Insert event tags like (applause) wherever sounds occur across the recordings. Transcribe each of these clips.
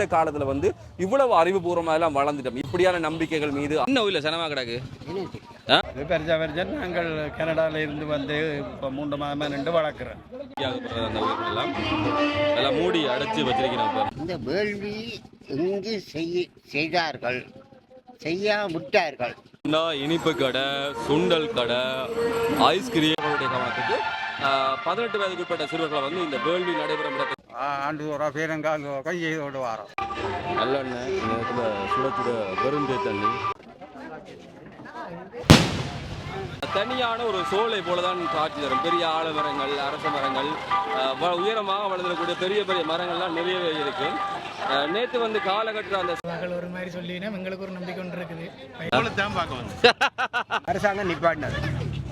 இந்த காலத்துல வந்து இவ்வளவு அறிவுபூர்வமா எல்லாம் வளர்ந்துட்டோம். இப்படியான நம்பிக்கைகள் மீது இன்னும் இல்ல சனமா கிடக்கு? நாங்கள் கனடால இருந்து வந்து இப்போ மூன்று மாதமா நின்று வளர்க்குறோம். அந்த எல்லாம் மூடி அடைச்சு வச்சிருக்கிறோம். இந்த வேள்வி எங்கு செய்ய செய்தார்கள்? செய்ய விட்டார்கள்? இனிப்பு கடை சுண்டல் கடை ஐஸ்கிரீம். கவனத்துக்கு பதினெட்டு வயதுக்கு உட்பட்ட சிறுவர்களை வந்து இந்த வேள்வி நடைபெறும் இடத்துக்கு ஆண்டு ஒரு பேரங்காங்க கையோடு வாரோம் நல்லெண்ணெய் நேரத்தில் சுட சுட பெருந்தே தண்ணி. தனியான ஒரு சோலை போலதான் காட்சி தரும். பெரிய ஆலமரங்கள் அரச மரங்கள் அஹ், வ- உயரமாக வளர்ந்துடக்கூடிய பெரிய பெரிய மரங்கள்லாம் நிறையவே இருக்கு. நேத்து வந்து காலகட்டத்தில் அந்த மகள் ஒரு மாதிரி சொல்லினா எங்களுக்கு ஒரு நம்பிக்கை ஒன்று இருக்குது. தான் பார்க்க வந்து அரசாங்கம் நிப்பாட்டினது.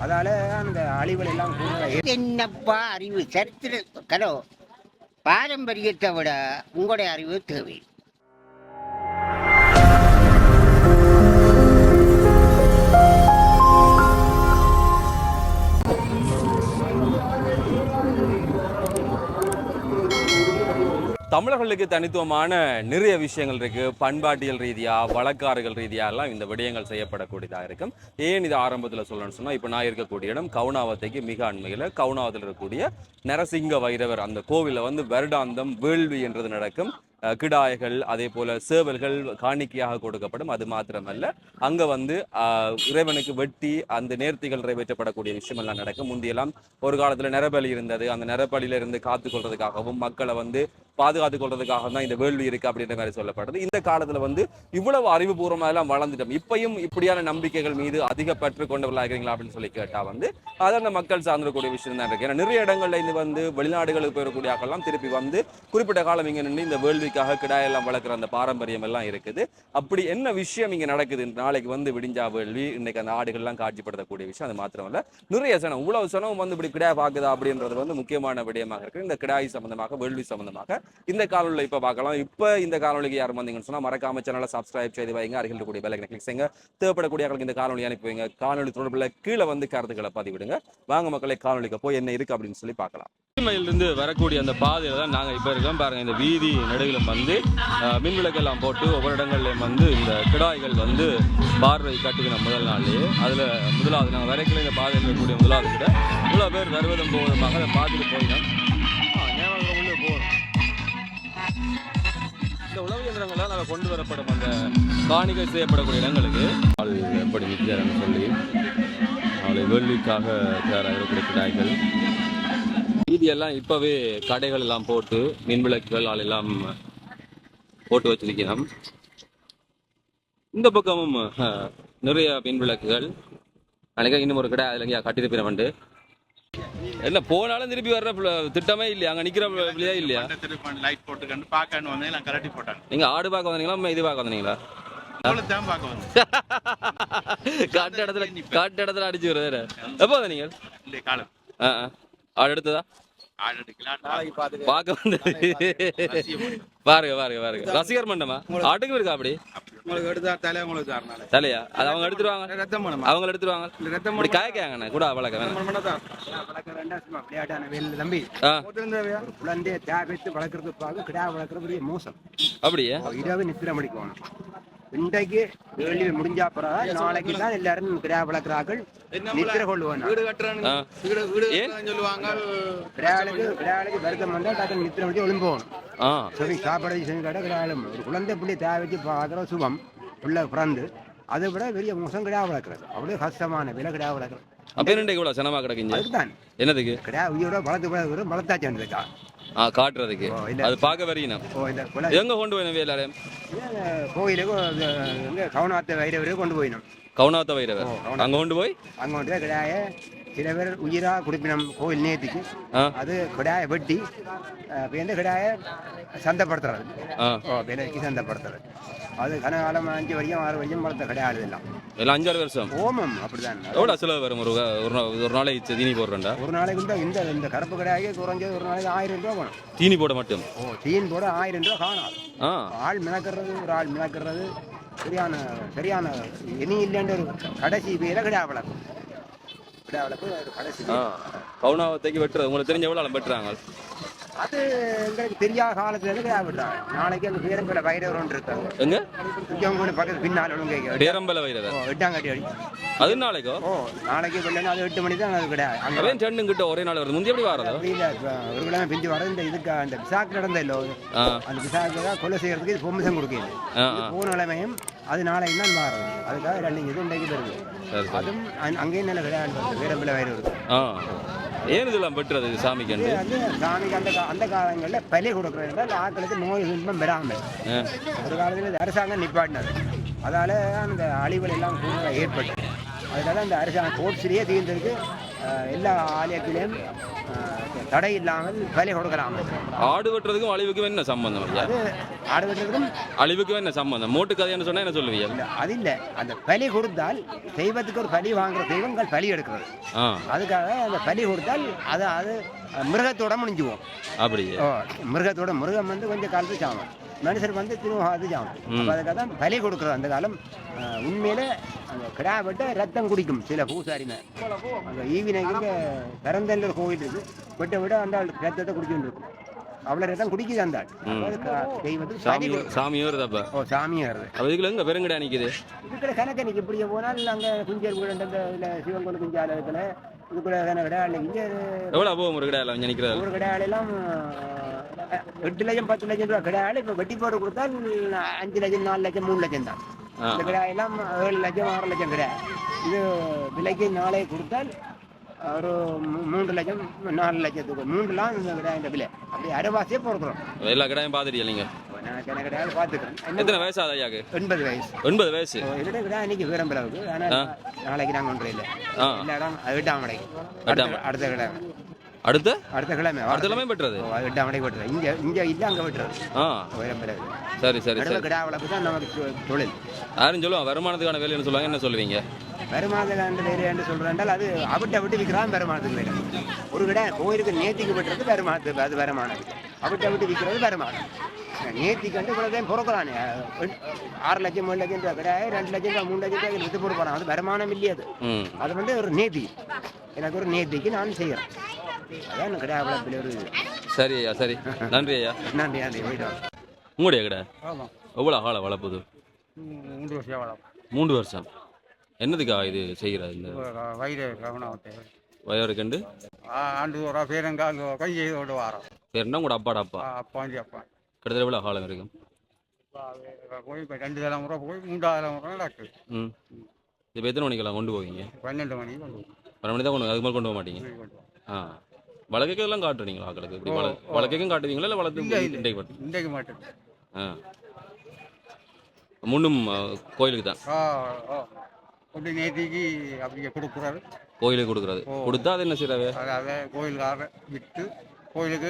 அதால அந்த அழிவுகள் எல்லாம் என்னப்பா அறிவு? சரித்திர கலோ பாரம்பரியத்தை விட உங்களுடைய அறிவு தேவை. தமிழர்களுக்கு தனித்துவமான நிறைய விஷயங்கள் இருக்குது பண்பாட்டியல் ரீதியாக வழக்காறுகள் ரீதியாக எல்லாம் இந்த விடயங்கள் செய்யப்படக்கூடியதாக இருக்கும். ஏன் இது ஆரம்பத்தில் சொல்லணும்னு சொன்னால் இப்போ நான் இருக்கக்கூடிய இடம் கவுனாவத்தைக்கு மிக அண்மையில் கவுனாவத்தில் இருக்கக்கூடிய நரசிங்க வைரவர் அந்த கோவிலில் வந்து வருடாந்தம் வேள்வி என்றது நடக்கும். கிடாய்கள் அதே போல சேவல்கள் காணிக்கையாக கொடுக்கப்படும். அது மாத்திரமல்ல அங்க வந்து இறைவனுக்கு வெட்டி அந்த நேர்த்திகள் நிறைவேற்றப்படக்கூடிய விஷயம் எல்லாம் நடக்கும். முந்தியெல்லாம் ஒரு காலத்துல நரபலி இருந்தது. அந்த நரபலியில இருந்து காத்து கொள்றதுக்காகவும் மக்களை வந்து பாதுகாத்துக் கொள்றதுக்காக தான் இந்த வேள்வி இருக்கு அப்படின்ற மாதிரி சொல்லப்படுது. இந்த காலத்துல வந்து இவ்வளவு அறிவுபூர்வமாக எல்லாம் வளர்ந்துட்டோம். இப்பயும் இப்படியான நம்பிக்கைகள் மீது அதிக பற்று கொண்டவர்களா இருக்கிறீங்களா அப்படின்னு சொல்லி கேட்டா வந்து அது அந்த மக்கள் சார்ந்திருக்கக்கூடிய விஷயம் தான் இருக்கு. ஏன்னா நிறைய இடங்கள்ல இருந்து வந்து வெளிநாடுகளுக்கு போயிடக்கூடிய ஆக்கெல்லாம் திருப்பி வந்து குறிப்பிட்ட காலம் இங்க நின்று இந்த வேள்விக்காக கிடாயெல்லாம் வளர்க்குற அந்த பாரம்பரியம் எல்லாம் இருக்குது. அப்படி என்ன விஷயம் இங்க நடக்குது? நாளைக்கு வந்து விடிஞ்சா வேள்வி இன்னைக்கு அந்த ஆடுகள்லாம் காட்சிப்படுத்தக்கூடிய விஷயம். அது மாத்திரமல்ல நிறைய சனம் இவ்வளவு சனம் வந்து இப்படி கிடாய் பார்க்குதா அப்படின்றது வந்து முக்கியமான விடயமாக இருக்கு இந்த கிடாய் சம்பந்தமாக வேள்வி சம்பந்தமாக இந்த காலநிலை இப்போ பார்க்கலாம். இப்போ இந்த காணொலிக்கு யாரும் வந்தீங்கன்னு சொன்னா மறக்காம சேனலை சப்ஸ்கிரைப் செய்து வைங்க. அருகில் கூடிய பெல்லைக்கனை கிளிக் செய்யுங்க. தேவைப்படக்கூடிய இந்த காணொலி அனுப்பிவிங்க காணொலி தொடர்பில் கீழே வந்து கருத்துக்களை பதிவிடுங்க. வாங்க மக்களை காணொலிக்கு போய் என்ன இருக்கு அப்படின்னு சொல்லி பார்க்கலாம். இருந்து வரக்கூடிய அந்த பாதையில தான் நாங்கள் இப்போ இருக்கோம். பாருங்க இந்த வீதி நடுவிலும் வந்து மின்விளக்கெல்லாம் போட்டு ஒவ்வொரு இடங்கள்லையும் வந்து இந்த கிடாய்கள் வந்து பார்வை கட்டுகிற முதல் நாளே. அதில் முதலாவது நாங்கள் வரைக்கும் இந்த பாதையில் இருக்கக்கூடிய முதலாவது கிட்ட இவ்வளோ பேர் வருவதும் போவதுமாக அதை பார்த்துட்டு போயிடும் இந்த உழவு இயந்திரங்களால் நாங்கள் கொண்டு வரப்படும் அந்த காணிகள் செய்யப்படக்கூடிய இடங்களுக்கு. ஆள் எப்படி நிற்கிறாருன்னு சொல்லி அவளை வேள்விக்காக தயாராக இருக்கக்கூடிய மீதியெல்லாம் இப்போவே கடைகள் எல்லாம் போட்டு மின்விளக்குகள் ஆள் எல்லாம் போட்டு வச்சிருக்கிறோம். இந்த பக்கமும் அஹ், நிறைய மின்விளக்குகள் நினைக்க இன்னும் ஒரு கடை அதில் எங்கேயா என்ன போனாலும் திருப்பி வர்ற திட்டமே இல்லையா? அங்கே நிற்கிற பிள்ளையா இல்லையா? லைட் போட்டுக்கண்டு பார்க்கன்னு வந்து எல்லாம் கரட்டி போட்டாங்க. நீங்க ஆடு பார்க்க வந்தீங்களா? இது பார்க்க வந்தீங்களா? (laughs) காட்டு இடத்துல காட்டு இடத்துல அடிச்சு வருது எப்போ வந்தீங்க? காலம். ஆடு எடுத்ததா? பார்க்க வந்து பாருங்க பாருங்க பாருங்க. ரசிகர் மண்டமா ஆட்டுக்கு இருக்கா அப்படி உங்களுக்கு எடுத்தா தலை உங்களுக்கு தரனால தலையா? அது அவங்க எடுத்துருவாங்க. ரத்தம் பண்ணுமா அவங்க எடுத்துருவாங்க. ரத்தம் இப்படி காய்க்காங்கண்ணே கூட வளர்க்க வேணாம். வளர்க்க வேண்டாம் சும்மா விளையாட்டான வேலை தம்பி. குழந்தைய தேவைத்து வளர்க்கறதுக்காக கிடா வளர்க்கறது பெரிய மோசம். அப்படியே? இரவு நித்திர மணிக்கணும் இன்றைக்கு வேள்வி முடிஞ்சா பிறகு நாளைக்கு தான் எல்லாரும் கிடா வளர்க்கிறார்கள் நித்திர சொல்லுவாங்க. கிடாளுக்கு கிடாளுக்கு வருத்தம் வந்தா டக்கு நித்திர ஒளிம்போகணும் ஆ. சரி சாப்பாடு செஞ்சு கடை கிடாலும் ஒரு குழந்தை பிள்ளை தேவைக்கு பார்க்குற சுகம் பிள்ளை பிறந்து அதை விட பெரிய மோசம் கிடா வளர்க்குறது அப்படியே கஷ்டமான விலை கிடா வளர்க்குறது அப்ப என்ன இவ்வளவு சனமா கிடக்குங்க? அதுக்கு தான் என்னதுக்கு? கிடா உயிரோட வளர்த்து வளர்த்து வளர்த்தாச்சு வந்துருக்கா ஆ காட்டுறதுக்கு. அது பார்க்க வரீங்க எங்க கொண்டு போய் எல்லாரையும்? கோயிலுக்கு எங்க கவுனாத்த வைரவருக்கு கொண்டு போயினோம் கவுனாத்த வைரவர். அங்க கொண்டு போய்? அங்க கொண்டு கிடாய சில பேர் உயிரா குடிப்பினம் கோயில் நேத்துக்கு அது கிடாய வெட்டி பேருந்து கிடாய? சந்தைப்படுத்துறது. சந்தைப்படுத்துறது? அது கனகாலம் அஞ்சு வரையும் ஆறு வரையும் வளர்த்த கிடையாது எல்லாம். எல்லாம் அஞ்சாறு வருஷம்? ஓமம் அப்படிதான். எவ்வளோ செலவு வரும்? ஒரு ஒரு ஒரு நாளைக்கு தீனி போடுறேன்டா. ஒரு நாளைக்கு இந்த இந்த இந்த கருப்பு கடாயே குறைஞ்சது ஒரு நாளைக்கு ஆயிரம் ரூபா வேணும் தீனி போட மட்டும்? ஓ தீன் போட ஆயிரம் ரூபா காணாது. ஆ. ஆள் மிளக்கிறது ஒரு ஆள் மிளக்கிறது. சரியான சரியான இனி இல்லைன்ற ஒரு கடைசி பேர கிடா வளர்க்கும் கிடா வளர்ப்பு ஒரு கடைசி கவுனாவத்தைக்கு வெட்டுறது. உங்களுக்கு தெரிஞ்ச எவ்வளோ வெட்டுறாங்க? அது எங்களுக்கு தெரியாத காலத்துல இருந்து விடுறாங்க. நாளைக்கு அந்த பேரம்பில் வைரவர் ஒன்று இருக்காங்க. எங்க? குஞ்சவங்க பக்கத்து பின்னால் ஒழுங்கு பேரம்பல வைரவர் எட்டாங்கட்டி அடி. அது நாளைக்கோ? ஓ நாளைக்கு வெள்ளனா அது எட்டு மணி தான் அது கிடையாது அங்கே ரெண்டு கிட்ட ஒரே நாள் வருது? முந்தி எப்படி வரதோ? இல்லை ஒரு கிழமை பிஞ்சு வர இந்த இதுக்கு அந்த விசாக்கு நடந்த இல்லை. அந்த விசாக்கு தான் கொலை செய்யறதுக்கு இது பொம்மிசம் கொடுக்குது. போன நிலைமையும் அது நாளைக்கு தான் மாறும். அதுக்காக ரெண்டு இது இன்றைக்கு வருது அதுவும் அங்க- அங்கேயும் நல்ல கிடையாது வீரம்பில் ஆ. ஏன் இதெல்லாம் பெற்றது இது வந்து சாமிக்கு அந்த அந்த காலங்களில் பலி கொடுக்குறது அந்த ஆட்களுக்கு நோய் துன்பம் பெறாமல் ஆ. ஒரு காலத்தில் அரசாங்கம் நிப்பாட்டினது. அதால அந்த அழிவுகள் எல்லாம் கூட ஏற்பட்டு. அதனால அந்த அரசாங்கம் கோட்ஸ்லேயே தீர்ந்ததுக்கு எல்லா ஆலயத்திலையும் தடை இல்லாமல் பலி கொடுக்கலாம் ஆடு வெட்டுறதுக்கும் அழிவுக்கும் என்ன சம்பந்தம் அது ஆடுவதற்கும் அழிவுக்கும் என்ன சம்பந்தம்? மூட்டு கதைன்னு சொன்னா என்ன சொல்லுவீங்க? இல்லை அது இல்லை. அந்த பலி கொடுத்தால் தெய்வத்துக்கு ஒரு பலி வாங்குற தெய்வங்கள் பலி எடுக்கிறது. அதுக்காக அந்த பலி கொடுத்தால் அது அது மிருகத்தோட முடிஞ்சுவோம். அப்படியே? மிருகத்தோட மிருகம் வந்து கொஞ்சம் காலத்து சாமம் மனுஷர் வந்து திருவாது சாமம் ம். அப்போ அதுக்காக தான் பலி கொடுக்குறது அந்த காலம் உண்மையில அந்த கிடா வெட்ட ரத்தம் குடிக்கும் சில பூசாரிங்க. அந்த ஈவினைக்கு பிறந்தல்ல ஒரு கோயில் இருக்கு. வெட்ட விட அந்த ஆள் ரத்தத்தை குடிச்சுட்டு இருக்கும் அவ்வளோ ரத்தம் குடிக்குது அந்த ஆள். அப்ப அது க- தெய்வத்துக்கு பலி சாமி கொடு- சாமி வருதப்ப ஓ சாமியார் அப்ப இதுக்குள்ள எங்க பெருங்கடா நிக்குது இதுக்குள்ள கணக்கணிக்கு இப்படியே போனால் அங்கே குஞ்சர் கூட இந்த இல்லை சிவன் கோயில் குஞ்சாலயத்தில் இதுக்குள்ள கணக்கடா இங்கே எவ்வளவு அபோகம் ஒரு கடையில இங்க நிக்கிறது ஒரு கடையாளெல்லாம் எட்டு லட்சம் பத்து லட்சம் ரூபா இப்போ வட்டி போட்டு கொடுத்தால் அஞ்சு லட்சம் நாலு லட்சம் மூணு லட்சம் தான். இந்த கடையெல்லாம் ஏழு லட்சம் ஆறு லட்சம் கடை. இது விலைக்கு நாளை கொடுத்தால் ஒரு மூன்று லட்சம் நாலு லட்சத்துக்கு மூன்றுலாம் இந்த கடையின் விலை. அப்படி அரைவாசியே போடுறோம் எல்லா கடையும் பாத்துட்டீங்க நீங்க? நான் கிண கடையாள் பார்த்துக்கிறேன். எத்தனை வயசு ஆகுது ஐயாக்கு? எண்பது வயசு. எண்பது வயசு? கடை இன்னைக்கு வீரம்பளவுக்கு ஆனால் நாளைக்கு நாங்கள் ஒன்றும் இல்லை. எல்லா இடம் எட்டாம் அடுத்த கடை. அடுத்த அடுத்த? கிழமை. அடுத்த எட்டாம் மடை போட்டுறது இங்கே இங்கே இல்லை அங்கே விட்டுறது ஆ. சரி சரி சரி. கிடா வளர்ப்பு தான் நமக்கு தொ- தொழில். யாரும் சொல்லுவாங்க வருமானத்துக்கான வேலைன்னு சொல்லுவாங்க. என்ன சொல்லுவீங்க? வருமானத்துக்கு வேறு என்று சொல்கிறேன்டால் அது அவிட்ட விட்டு விற்கிறான் வருமானத்துக்கு வேறு ஒரு கடை கோயிலுக்கு நேத்திக்கு விட்டுறது வருமானத்துக்கு அது வருமானம் அவிட்ட விட்டு விற்கிறது வருமானம் நேத்திக்கு வந்து இவ்வளோ பிறக்கிறானே. ஆறு லட்சம் ஏழு லட்சம் ரூபா கடை ரெண்டு லட்சம் ரூபா மூணு லட்சம் ரூபாய் விற்று போட்டு போகிறான் அது வருமானம் இல்லையே அது. அது வந்து ஒரு நேத்தி எனக்கு ஒரு நேத்திக்கு நான் செய்கிறேன் அதான் எனக்கு கடை வளர்ப்பில் ஒரு சரி ஐயா சரி. நன்றி ஐயா. நன்றி நன்றி. போயிட்டு. உங்களுடைய கடை? எவ்வளோ காலம் வளர்ப்புது? மூன்று வருஷம் மூன்று வருஷம். என்னதுக்கா இது செய்கிறது இந்த வயிறு கவனத்தை வயறு கண்டு? ஆண்டு ஒரு பேரங்கால் கை செய்தோடு வாரம். பேருன்னா உங்களோட அப்பாட அப்பா? அப்பாஞ்சி அப்பா கிட்டத்தட்ட எவ்வளோ காலம் இருக்கும்? போய் இப்போ ரெண்டு தலைமுறை போய் மூன்றாவது தலைமுறை நடக்குது ம். இப்போ எத்தனை மணிக்கெல்லாம் கொண்டு போவீங்க? பன்னெண்டு மணிக்கு கொண்டு பன்னெண்டு மணி தான் கொண்டு அதுக்கு மேலே கொண்டு போக மாட்டீங்க. ஆ. வழக்கைக்கெல்லாம் காட்டுறீங்களா ஆக்களுக்கு இப்படி வள. வழக்கைக்கும் காட்டுவீங்களா இல்லை வளர்த்து. இன்றைக்கு மட்டும்? இன்றைக்கு மட்டும். ஆ. முன்னும் கோயிலுக்கு தான்? அப்படி நேத்திக்கு அப்படியே கொடுக்குறாரு. கோயிலுக்கு கொடுக்குறது. கொடுத்தா அது என்ன செய்யறாவே அதாவது கோயிலுக்காக விற்று கோயிலுக்கு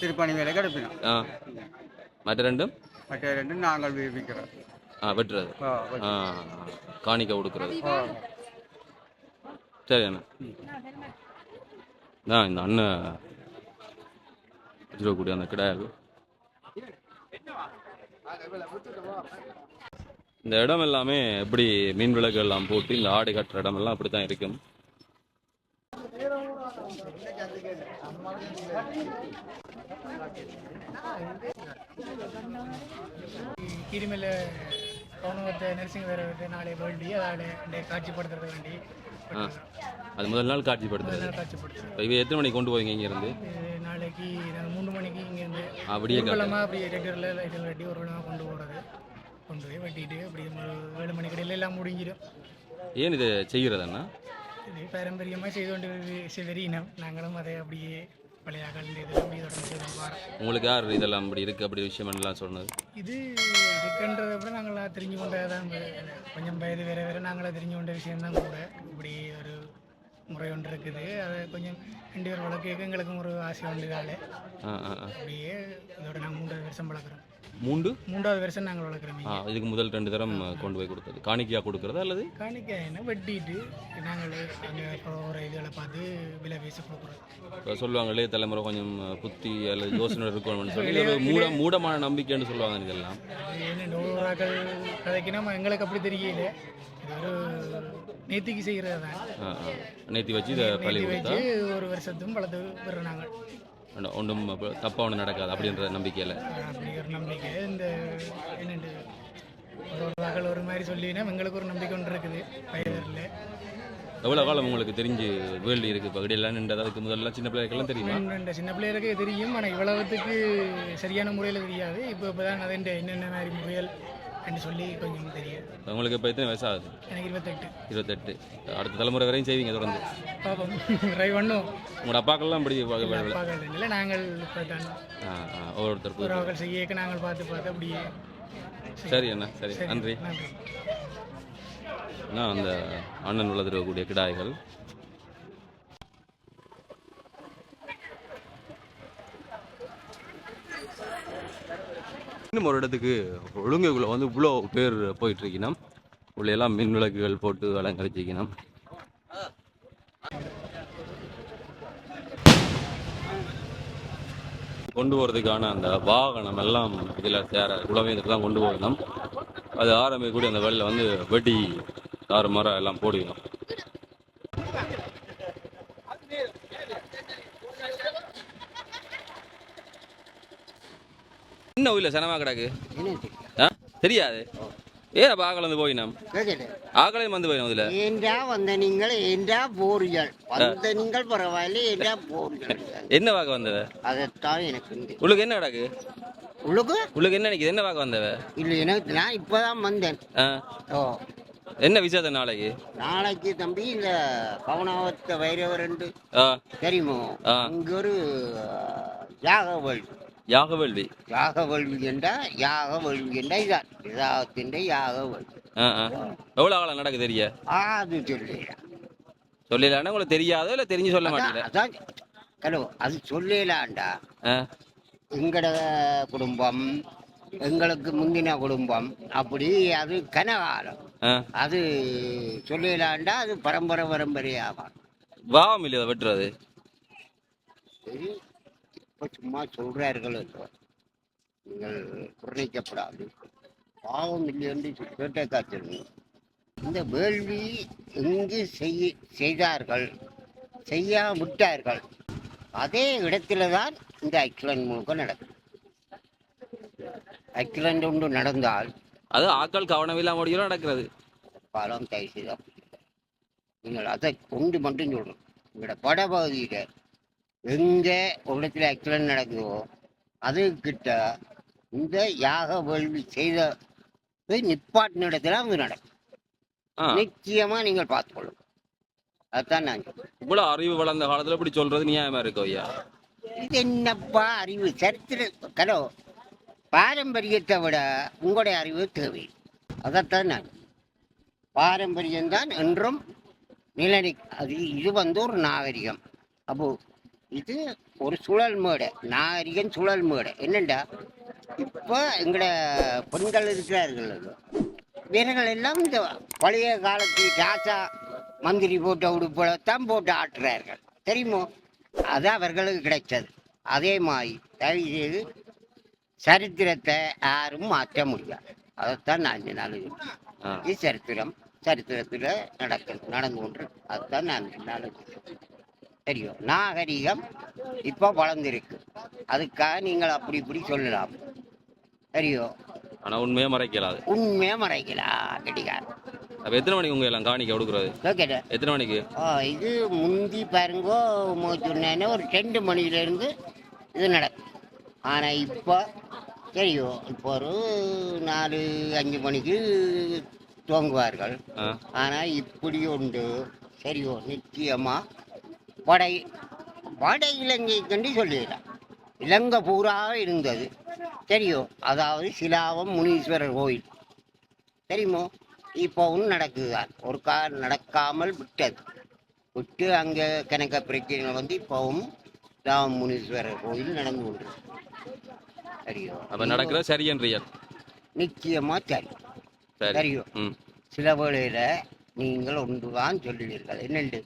திருப்பணி வேலை கிடைப்பினோம் ஆ. மற்ற ரெண்டும்? மற்ற ரெண்டு நாங்கள் விற்கிறோம் ஆ வெட்டுறது ஆ, காணிக்கை கொடுக்குறது. சரி அண்ணா. ஆ இந்த அண்ணன் வச்சிருக்கக்கூடிய அந்த கிடையாது இந்த இடம் எல்லாமே எப்படி மீன் விளக்கு எல்லாம் போட்டு இந்த ஆடு கட்டுற இடம் எல்லாம் அப்படி தான் இருக்கும். கீரிமேல பவுனவத்தை நரசிங்க வேற நாளை வேண்டி அதை காட்சிப்படுத்துறது வேண்டி. அது முதல் நாள் காட்சிப்படுத்துறது. இவ எத்தனை மணிக்கு கொண்டு போவீங்க இங்கேருந்து? இது நாளைக்கு நாங்கள் மூணு மணிக்கு இங்கேருந்து அப்படியே காட்டு ஊர்வலமாக அப்படி ரெகுலரில் லைட்டில் வெட்டி ஒரு கொண்டு போகிறது கொண்டு போய் வெட்டிட்டு அப்படி ஏழு மணி கடையில் எல்லாம் முடிஞ்சிடும் ஏன் இது செய்கிறது அண்ணா? இது பாரம்பரியமாக செய்து கொண்டு வரு- வெறியினம் நாங்களும் அதை அப்படியே பழைய கலந்து இதெல்லாம் அப்படியே தொடர்ந்து செய்து வரோம். உங்களுக்கு யார் இதெல்லாம் அப்படி இருக்கு அப்படி விஷயம் எல்லாம் சொன்னது? இது இருக்குன்றதை விட நாங்களாம் தெரிஞ்சு கொண்டதான் கொஞ்சம் வயது வேற வேற நாங்களாம் தெரிஞ்சு கொண்ட விஷயம்தான் கூட. இப்படி ஒரு முறை ஒன்று இருக்குது. அதை கொஞ்சம் ரெண்டு பேர் வளர்க்க எங்களுக்கும் ஒரு ஆசை ஆ அப்படியே இதோட நாங்கள் மூன்றாவது வருஷம் வளர்க்குறோம் மூண்டு மூன்றாவது வருஷம் நாங்கள் வளர்க்குறோம் இதுக்கு முதல் ரெண்டு தரம் கொண்டு போய் கொடுத்தது. காணிக்கையாக கொடுக்குறதா அல்லது? காணிக்க என்ன வெட்டிட்டு நாங்கள் அங்கே இதுகளை பார்த்து விலை பேசி கொடுக்குறோம். இப்போ சொல்லுவாங்க இளைய தலைமுறை கொஞ்சம் புத்தி அல்லது யோசனை இருக்கணும்னு சொல்லி ஒரு மூட மூடமான நம்பிக்கைன்னு சொல்லுவாங்க இதெல்லாம். நூறாக்கள் கதைக்கு நம்ம எங்களுக்கு அப்படி தெரியல. ஒரு நேத்திக்கு செய்கிறது தான் நேத்தி வச்சு இதை பழி ஒரு வருஷத்தும் வளர்த்து ஒண்ணும் ஒன்றும் தப்பாக ஒன்றும் நடக்காது அப்படின்ற நம்பிக்கையில். அப்படி ஒரு நம்பிக்கை. இந்த என்னண்டு ஒரு ஒரு மாதிரி சொல்லினா எங்களுக்கு ஒரு நம்பிக்கை ஒன்று இருக்குது வயதில் எவ்வளோ காலம் உங்களுக்கு தெரிஞ்சு வேல்டு இருக்குது இப்போ இடையில நின்றது? அதுக்கு முதல்ல சின்ன பிள்ளைகளுக்கெல்லாம் தெரியுமா? சின்ன பிள்ளைகளுக்கு தெரியும். ஆனால் இவ்வளவுத்துக்கு சரியான முறையில் தெரியாது. இப்போ இப்போ தான் அது என்னென்ன மாதிரி முறைகள் என்று சொல்லி கொஞ்சம் தெரியும். உங்களுக்கு இப்போ எத்தனை வயசு ஆகுது எனக்கு இருபத்தெட்டு. இருபத்தெட்டு. அடுத்த தலைமுறை வரையும் செய்வீங்க தொடர்ந்து. பார்ப்போம் ட்ரை (laughs) பண்ணும் உங்களோட அப்பாக்கெல்லாம் இப்படி பார்க்கறது இல்லை நாங்கள் தான் ஆ, ஆ, ஒவ்வொருத்தர் செய்யக்க நாங்கள் பார்த்து பார்த்து அப்படியே சரி அண்ணா சரி. நன்றி. நான் அந்த அண்ணன் வளர்த்துருக்கக்கூடிய கிடாய்கள். இன்னும் ஒரு இடத்துக்கு ஒழுங்குக்குள்ள வந்து இவ்வளோ பேர் போயிட்டு இருக்கணும் உள்ள எல்லாம் மின் விளக்குகள் போட்டு அலங்கரிச்சிக்கணும். கொண்டு போகிறதுக்கான அந்த வாகனம் எல்லாம் இதில் சேர குளமேந்துக்கு தான் கொண்டு போகணும். அது ஆரம்பிக்கக்கூடிய அந்த வெளில வந்து வெட்டி தாறு மரம் எல்லாம் போடுவோம் என்ன ஊரில் சனமா கிடக்கு? ஆ? தெரியாது. ஏன் அப்போ ஆக்கலந்து போயினோம் ஆக்கலையும் வந்து போயினோம் இதில். ஏண்டா வந்த நீங்கள் ஏண்டா போறீர்கள் வந்த நீங்கள் பரவாயில்ல ஏண்டா போறீர்கள் என்ன வாக்கு வந்தவ? அதைத்தான் எனக்கு உள்ளுக்கு என்ன கிடக்கு? உள்ளுக்கு? உள்ளுக்கு என்ன நினைக்குது என்ன வாக்கு வந்தவ? இல்லை எனக்கு நான் இப்பதான் வந்தேன். ஆ. ஓ. என்ன விசேஷம் நாளைக்கு? நாளைக்கு தம்பி இந்த பவனாவத்த வைரவர் ஆ. தெரியுமோ. இங்க ஒரு யாகவல்வி யாகவேள்வி யாகவல்வி என்றா யாகவல்வி என்றா இதான். இதாகத்திൻ്റെ யாகவல்வி ஆ ஆ. எவ்வளோ காலம் நடக்கு தெரிய? அது சொல்லலாம் சொல்லலான்னா உங்களுக்கு தெரியாதோ இல்லை தெரிஞ்சு சொல்ல மாட்டீங்களா? அதான் ஹலோ அது சொல்லலாண்டா ஆ. எங்கட குடும்பம் எங்களுக்கு முந்தின குடும்பம் அப்படி அது கனகாலம். அது சொல்லலாண்டா அது பரம்பரை பரம்பரையாகும் வாவம் இல்லையா வெட்டுறது? இப்போ சும்மா சொல்றார்கள் என்று. நீங்கள் புறணிக்கப்படாது. பாவம் இல்லை என்று கேட்ட காத்திருங்க இந்த வேள்வி எங்கு செய்ய செய்தார்கள்? செய்யா விட்டார்கள் அதே இடத்துல தான் இந்த ஐக்கிலண்ட் முழுக்க நடக்கும். ஐக்கிலண்ட் ஒன்று நடந்தால் அது ஆட்கள் கவனம் இல்லாம முடியும் நடக்கிறது பாலம் இல்லை. நீங்கள் அதை கொண்டு மட்டும் சொல்லணும் உங்களோட படபகுதியில் எங்கே ஒரு இடத்துல ஆக்சிடென்ட் நடக்குதோ அது கிட்ட இந்த யாக வேள்வி செய்த நிப்பாட்டின இடத்துல அது நடக்கும். நிச்சயமா நீங்கள் பார்த்துக்கொள்ளும் அதுதான் நான். இவ்வளோ அறிவு வளர்ந்த காலத்துல இப்படி சொல்றது நியாயமா இருக்கு ஐயா? இது என்னப்பா அறிவு? சரித்திர கலோ பாரம்பரியத்தை விட உங்களுடைய அறிவு தேவை. அதைத்தான் நான் பாரம்பரியம்தான் என்றும் நிலநி அது இது வந்து ஒரு நாகரிகம். அப்போ இது ஒரு சுழல் மேடை. நாகரிகம் சுழல் மேடை. என்னண்டா? இப்போ எங்களோட பெண்கள் இருக்கிறார்கள் வீரர்கள் எல்லாம் இந்த பழைய காலத்து ராசா மந்திரி போட்ட உடுப்புலத்தான் போட்டு ஆட்டுறார்கள். தெரியுமோ? அது அவர்களுக்கு கிடைச்சது. அதே மாதிரி தயவு செய்து சரித்திரத்தை யாரும் மாற்ற முடியாது. அதைத்தான் நான் இந்த நாள் இது சரித்திரம். சரித்திரத்தில் நடக்குது நடந்து கொண்டு அதுதான் நான் என்னால் தெரியும். நாகரிகம் இப்போ வளர்ந்துருக்கு. அதுக்காக நீங்கள் அப்படி இப்படி சொல்லலாம். தெரியும் ஆனா உண்மையை மறைக்கலாது உண்மையை மறைக்கலாம் கெட்டிக்கார் அப்ப எத்தனை மணிக்கு உங்க எல்லாம் காணிக்க கொடுக்குறது ஓகேடா எத்தனை மணிக்கு? ஆ இது முந்தி பாருங்கோ சொன்னேன்னு ஒரு ரெண்டு மணிலேருந்து இது நடக்கும். ஆனால் இப்போ தெரியும் இப்போ ஒரு நாலு அஞ்சு மணிக்கு துவங்குவார்கள் ஆனால் இப்படி உண்டு. சரியோ நிச்சயமாக வடை வட இலங்கை கண்டு சொல்லிடலாம் இலங்கை பூரா இருந்தது. தெரியும். அதாவது சிலாவம் முனீஸ்வரர் கோயில். தெரியுமோ? இப்போவும் நடக்குதுதான் ஒரு கால் நடக்காமல் விட்டது. விட்டு அங்கே கணக்க பிரச்சனைகள் வந்து இப்போவும் ராம முனீஸ்வரர் கோயில் நடந்து கொண்டு தெரியும். அப்ப நடக்கிற சரியன்றியல் நிச்சயமாக சரி. சரி. தெரியும். சில வேளையில நீங்கள் ஒன்றுதான் சொல்லுவீர்கள். என்னண்டு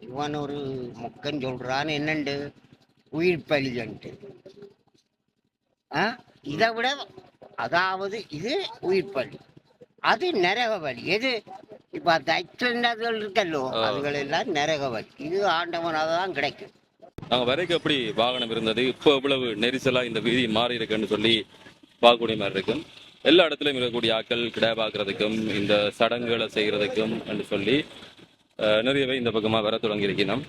இவன் ஒரு முக்கன் சொல்றான் என்னண்டு? உயிர் பலியன்ட்டு ஆ? இதை விட அதாவது இது உயிர் பலி. அது நரக வலி எது? இப்ப அந்த ஆக்சிடென்ட்கள் இருக்கல்லோ. அதுகள் எல்லாம் நரக வலி இது ஆண்டவனாக தான் கிடைக்கும். நாங்கள் வரைக்கும் எப்படி வாகனம் இருந்தது இப்போ எவ்வளவு நெரிசலாக இந்த வீதி மாறி இருக்குன்னு சொல்லி பார்க்கக்கூடிய மாதிரி இருக்கும். எல்லா இடத்துலையும் இருக்கக்கூடிய ஆட்கள் கிடா பார்க்கறதுக்கும் இந்த சடங்குகளை செய்கிறதுக்கும் சொல்லி நிறையவே இந்த பக்கமாக வர தொடங்கி இருக்கணும்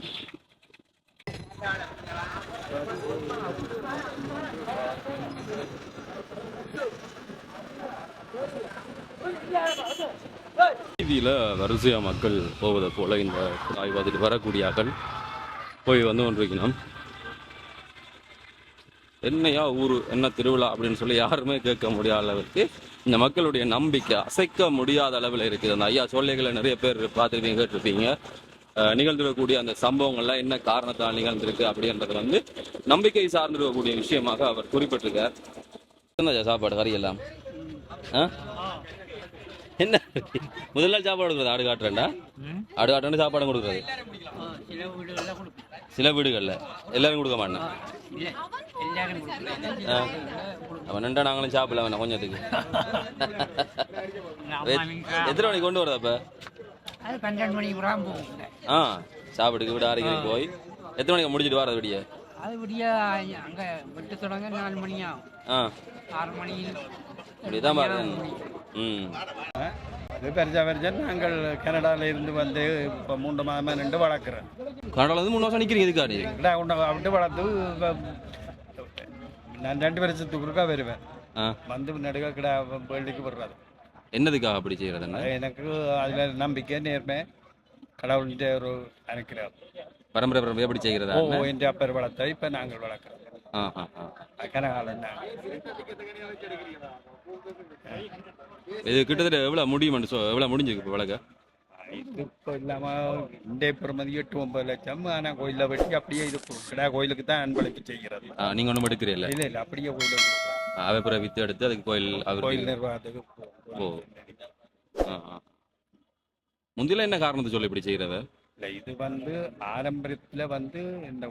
வீதியில் வரிசையாக மக்கள் போவதை போல இந்த ஆய்வாதிட்டு வரக்கூடிய ஆக்கள் போய் வந்து கொண்டிருக்கணும் என்னையா ஊர் என்ன திருவிழா அப்படின்னு சொல்லி யாருமே கேட்க முடியாத அளவுக்கு இந்த மக்களுடைய நம்பிக்கை அசைக்க முடியாத அளவில் இருக்குது அந்த ஐயா சொல்லைகளை நிறைய பேர் பார்த்துருப்பீங்க கேட்டிருப்பீங்க. நிகழ்ந்திருக்கக்கூடிய அந்த சம்பவங்கள்லாம் என்ன காரணத்தால் நிகழ்ந்திருக்கு அப்படின்றது வந்து நம்பிக்கை சார்ந்திருக்கக்கூடிய விஷயமாக அவர் குறிப்பிட்டிருக்கார். என்ன சாப்பாடு கறி எல்லாம்? என்ன? முதல் நாள் சாப்பாடு கொடுக்குறது ஆடு காட்டுறேன்டா. ஆடு காட்டுறேன் சாப்பாடு கொடுக்குறது. சில வீடுகளில். எல்லாரும் கொடுக்க மாட்டேன். அவன் நின்றா நாங்களும் சாப்பிடல வேணாம் கொஞ்சத்துக்கு. எத்தனை மணிக்கு கொண்டு வரது அப்ப? ஆ சாப்பிடுக்கு விட ஆரோக்கியம் போய். எத்தனை மணிக்கு முடிச்சிட்டு வரது விடிய? அது விடிய அங்கே விட்டு தொடங்க நாலு மணி ஆகும். ஆ. ஆறு மணி இப்படிதான் பாருங்க. ம். பெருசா பெருசா நாங்கள் கனடால இருந்து வந்து இப்போ மூன்று மாதமா நின்று வளர்க்குறோம். கனடால இருந்து மூணு வருஷம் நிக்கிறீங்க இதுக்காடி கிடா கொண்டு விட்டு வளர்த்து நான் ரெண்டு வருஷத்துக்கு ஒருக்கா வருவேன் வந்து நடுக கிடா வேள்விக்கு வர்றாரு என்னதுக்காக அப்படி செய்யறதுன்னா எனக்கு அதில் நம்பிக்கை நேர்மை கடவுள்கிட்ட ஒரு அனுக்கிறார் பரம்பரை பரம்பரை எப்படி செய்கிறதா ஓ என் அப்பர் வளர்த்த இப்போ நாங்கள் வளர்க்குறோம் இது கிட்டத்தட்ட எவ்வளவு முடியும்னு சொ எவ்வளவு முடிஞ்சிருக்கு இப்போ வழக்க இது இப்போ இல்லாமல் இந்த இப்போ எட்டு ஒன்பது லட்சம். ஆனால் கோயிலில் வெட்டி அப்படியே இது கிடா கோயிலுக்கு தான் அன்பளிப்பு செய்கிறது. நீங்கள் ஒன்றும் எடுக்கிறீல்ல இல்லை இல்லை அப்படியே கோயிலுக்கு அவர் பிற வித்து எடுத்து அதுக்கு கோயில் அவர் கோயில் நிர்வாகத்துக்கு ஓ. முந்தில என்ன காரணத்தை சொல்லி இப்படி செய்கிறத? இல்லை இது வந்து ஆரம்பத்தில் வந்து இந்த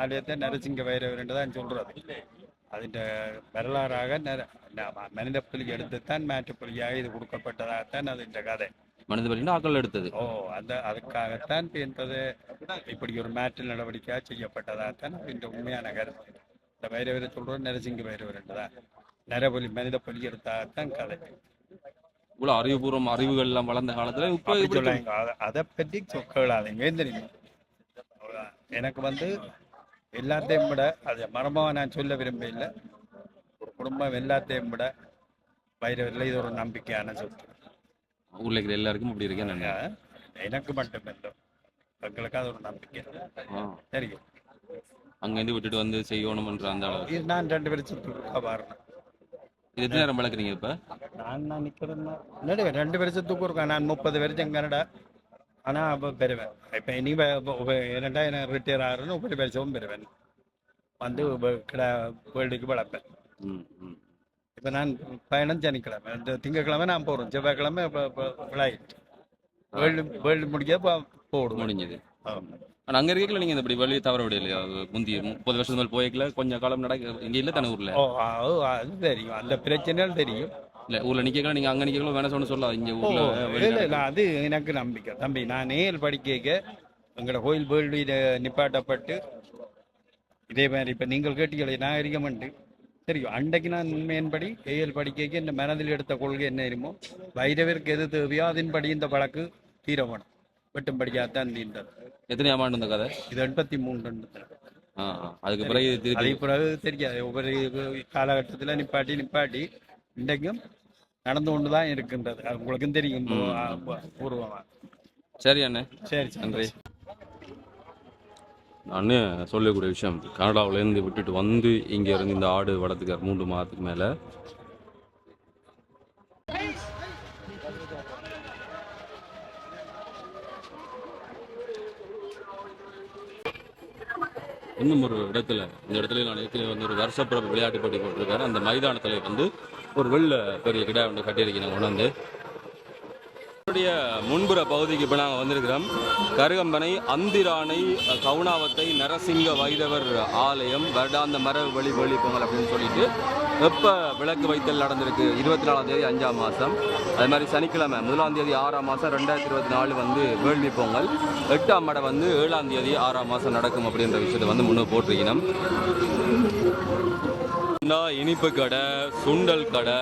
ஆலயத்தை நரசிங்க வைரவர்ன்ட்டு தான் சொல்கிறது അതിൻ്റെ വരളാറാകാൻ മനുതപ്പുലി എടുത്തെത്താൻ இது ഇത് കൊടുക്കപ്പെട്ടതാകത്താൻ അതിൻ്റെ கதை. மனித பலினா ஆக்கள் எடுத்தது. ஓ அந்த அதுக்காகத்தான் என்பது இப்படி ஒரு மாற்று நடவடிக்கையாக செய்யப்பட்டதாகத்தான் இந்த உண்மையான கருத்து இந்த வைரவரை சொல்றது நரசிங்க வைரவர் தான். நரபலி மனித புலி எடுத்தாகத்தான் கதை. இவ்வளவு அறிவுபூர்வம் அறிவுகள் எல்லாம் வளர்ந்த காலத்துல இப்ப சொல்லாங்க அத- பற்றி சொல்லாதீங்க ஏன் தெரியுமா. எனக்கு வந்து எல்லாத்தையும் விட அது மரமாக நான் சொல்ல விரும்பல ஒரு குடும்பம் எல்லாத்தையும் விட வைரவரில் இது ஒரு நம்பிக்கையான சொத்து ஊர்ல இருக்கிற எல்லாருக்கும் இப்படி இருக்கேன் நான் எனக்கு மட்டும் எங்களுக்கு அது ஒரு நம்பிக்கை. தெரியும் அங்க இருந்து விட்டுட்டு வந்து செய்யணும்ன்ற அந்த அளவு நான் ரெண்டு வருஷத்துக்கு வரணும். இது எத்தனை நேரம் வளர்க்குறீங்க இப்ப? நான் நான் நிற்கிறேன்னா நடுவேன் ரெண்டு வருஷத்துக்கு இருக்கேன் நான் முப்பது வருஷம் கனடா ஆனால் அப்போ பெறுவேன். இப்போ இனி ரெண்டாயிரம் ரிட்டையர் ஆகிறேன்னு முப்பது வருஷமும் பெறுவேன். வந்து கிடா வேர்ல்டுக்கு வளர்ப்பேன். ம், ம். இப்போ நான் பயணம் சனிக்கிழமை இந்த திங்கக்கிழமை நான் போகிறோம் செவ்வாய்க்கிழமை ஃப்ளைட் வேர்ல்டு வேர்ல்டு முடிக்க போடுவோம். முடிஞ்சது. ஆனா அங்க இருக்கல நீங்க? இந்த இப்படி வெளியே தவற விடையிலையா முந்தி முப்பது வருஷத்துக்கு மேல் போய்க்கல கொஞ்சம் காலம் நடக்க இங்க இல்ல தானே ஊர்ல? ஓ அது தெரியும். அந்த பிரச்சனைகள் தெரியும். இல்ல ஊர்ல நிக்கலாம் நீங்க அங்க நிக்கலாம் வேணா சொன்னு சொல்லலாம். இங்க ஊர்ல இல்லை அது எனக்கு நம்பிக்கை. தம்பி நான் நேல் படிக்க எங்களோட கோயில் வேள்வியில் நிப்பாட்டப்பட்டு இதே மாதிரி இப்போ நீங்கள் கேட்டீங்களே நான் இருக்கமெண்டு தெரியும். அன்றைக்கு நான் உண்மையின்படி ஏஎல் படிக்க இந்த மனதில் எடுத்த கொள்கை என்ன இருக்குமோ வைரவிற்கு எது தேவையோ அதன்படி இந்த வழக்கு தீரவணும் வெட்டும்படியாகத்தான் தீர்ந்தது எத்தனை ஆமாண்டு இந்த கதை? இது எண்பத்தி மூன்று. அதுக்கு பிறகு அதுக்கு பிறகு தெரியாது. ஒவ்வொரு காலகட்டத்தில் நிப்பாட்டி நிப்பாட்டி இன்றைக்கும் நடந்து கொண்டு தான் இருக்கின்றது. உங்களுக்கும் தெரியும். ம். பூ- பூர்வமா. சரி அண்ணே. சரி. நன்றி. நான் சொல்லக்கூடிய விஷயம் கனடாவிலேருந்து விட்டுட்டு வந்து இங்கே இருந்து இந்த ஆடு வளர்த்துக்கார் மூன்று மாதத்துக்கு மேலே. இன்னும் ஒரு இடத்துல இந்த இடத்துல நான் ஏற்கனவே வந்து ஒரு வருஷப்பிறப்பு விளையாட்டு போட்டி போட்டிருக்காரு. அந்த மைதானத்தில் வந்து ஒரு வெள்ள பெரிய கிடா வந்து கட்டியிருக்கேன் கொண்டாந்து கோயிலுடைய முன்புற பகுதிக்கு இப்போ நாங்கள் வந்திருக்கிறோம். கருகம்பனை அந்திரானை கவுனாவத்தை நரசிங்க வைரவர் ஆலயம் வருடாந்த மர வழி வழி பொங்கல் அப்படின்னு சொல்லிட்டு வெப்ப விளக்கு வைத்தல் நடந்திருக்கு. இருபத்தி நாலாம் தேதி அஞ்சாம் மாதம் அது மாதிரி சனிக்கிழமை முதலாம் தேதி ஆறாம் மாதம் ரெண்டாயிரத்தி இருபத்தி நாலு வந்து வேள்வி பொங்கல். எட்டாம் மடை வந்து ஏழாம் தேதி ஆறாம் மாதம் நடக்கும் அப்படின்ற விஷயத்தை வந்து முன்னே போட்டிருக்கணும். இனிப்பு கடை சுண்டல் கடை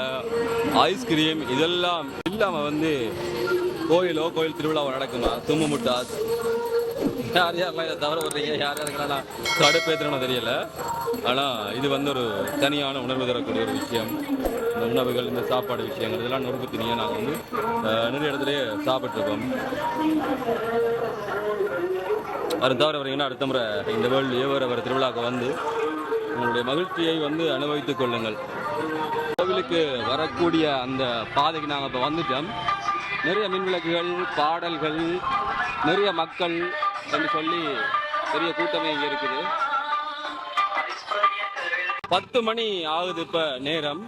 ஐஸ்கிரீம் இதெல்லாம் இல்லாமல் வந்து கோயிலோ கோயில் திருவிழாவோ நடக்குமா? தும்மு முட்டா யார் யாரெல்லாம் இதை தவிர வர்றீங்க? யார் யாருக்கெல்லாம் கடுப்பேற்றணும் தெரியல. ஆனால் இது வந்து ஒரு தனியான உணர்வு தரக்கூடிய ஒரு விஷயம். இந்த உணவுகள் இந்த சாப்பாடு விஷயங்கள் இதெல்லாம் நொறுக்கு தினியாக நாங்கள் வந்து நிறைய இடத்துலயே சாப்பிட்ருக்கோம் அது தவிர வரீங்கன்னா அடுத்த முறை இந்த வேர்ல்டு ஏவர் அவர் திருவிழாவுக்கு வந்து உங்களுடைய மகிழ்ச்சியை வந்து அனுபவித்துக் கொள்ளுங்கள். கோவிலுக்கு வரக்கூடிய அந்த பாதைக்கு நாங்கள் இப்போ வந்துட்டோம். நிறைய மின்விளக்குகள் பாடல்கள் நிறைய மக்கள் என்று சொல்லி பெரிய கூட்டமே இங்கே இருக்குது. பத்து மணி ஆகுது இப்போ நேரம்.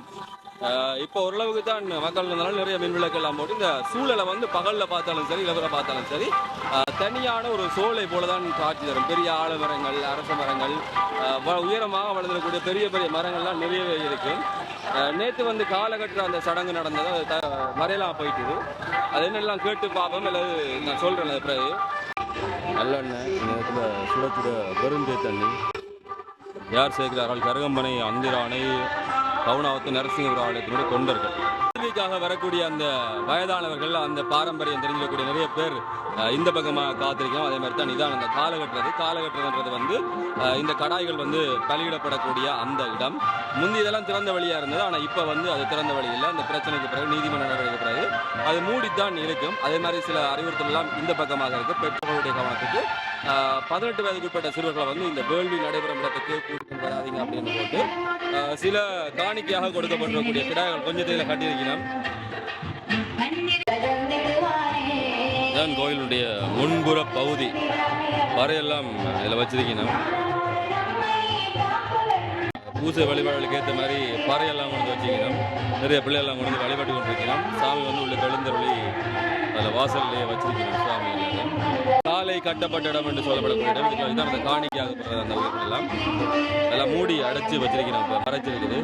இப்போ ஓரளவுக்கு தான் மக்கள் இருந்தாலும் நிறைய மின்விளக்கு எல்லாம் போட்டு இந்த சூழலை வந்து பகலில் பார்த்தாலும் சரி இலவரை பார்த்தாலும் சரி தனியான ஒரு சோலை போல தான் காட்சி தரும். பெரிய ஆலமரங்கள் அரச மரங்கள் உயரமாக வளர்ந்துடக்கூடிய பெரிய பெரிய மரங்கள்லாம் நிறையவே இருக்குது நேற்று வந்து காலகட்ட அந்த சடங்கு நடந்தது. அது த மறையலாம் போயிட்டுது. அது என்னெல்லாம் கேட்டு பார்ப்போம் அல்லது நான் சொல்கிறேன் அது பிறகு. நல்லெண்ணெய் நேரத்தில் சுட சுட பெருந்தே தண்ணி. யார் சேர்க்கிறார்கள்? கருகம்பனை அந்திரானை கவுனாவத்து நரசிங்கபுர ஆலயத்தினுடைய தொண்டர்கள். கல்விக்காக வரக்கூடிய அந்த வயதானவர்கள் அந்த பாரம்பரியம் தெரிஞ்சிருக்கக்கூடிய நிறைய பேர் இந்த பக்கமாக காத்திருக்கோம் அதே மாதிரி தான் இதான் அந்த காலகட்டுறது காலகட்டுறதுன்றது வந்து இந்த கடாய்கள் வந்து பலியிடப்படக்கூடிய அந்த இடம். முந்தி இதெல்லாம் திறந்த வழியாக இருந்தது. ஆனால் இப்போ வந்து அது திறந்த வழி இல்லை. அந்த பிரச்சனைக்கு பிறகு நீதிமன்ற நடவடிக்கை பிறகு அது மூடித்தான் இருக்கும். அதே மாதிரி சில அறிவுறுத்தல் இந்த பக்கமாக இருக்குது பெற்றோர்களுடைய கவனத்துக்கு ஆஹ், பதினெட்டு வயதுக்குட்பட்ட சிறுவர்களை வந்து இந்த வேள்வி நடைபெறும் இடத்துக்கு வராதிங்க அப்படின்னு போட்டு சில காணிக்கையாக கொடுக்கப்பட்டிருக்கக்கூடிய கிடாய்கள் கொஞ்சத்தில் கட்டியிருக்கிறோம் இதுதான் கோயிலுடைய முன்புற பகுதி. வரையெல்லாம் இதில் வச்சிருக்கணும் பூசை வழிபாடுகளுக்கு ஏற்ற மாதிரி பறையெல்லாம் கொண்டு வந்து வச்சுக்கணும் நிறைய பிள்ளையெல்லாம் கொண்டு வந்து வழிபாட்டு கொண்டு வைக்கணும் சாமி வந்து உள்ள கழுந்தருளி அதில் வாசல்லையே வச்சிருக்கணும் சாமி கட்டப்பட்ட இடம் என்று சொல்லப்படக்கூடிய இடம். இதுக்கு அந்த காணிக்கையாகப்படுறது அந்த இடத்துல எல்லாம் நல்லா மூடி அடைச்சி வச்சிருக்கிறோம் மறைச்சிருக்குது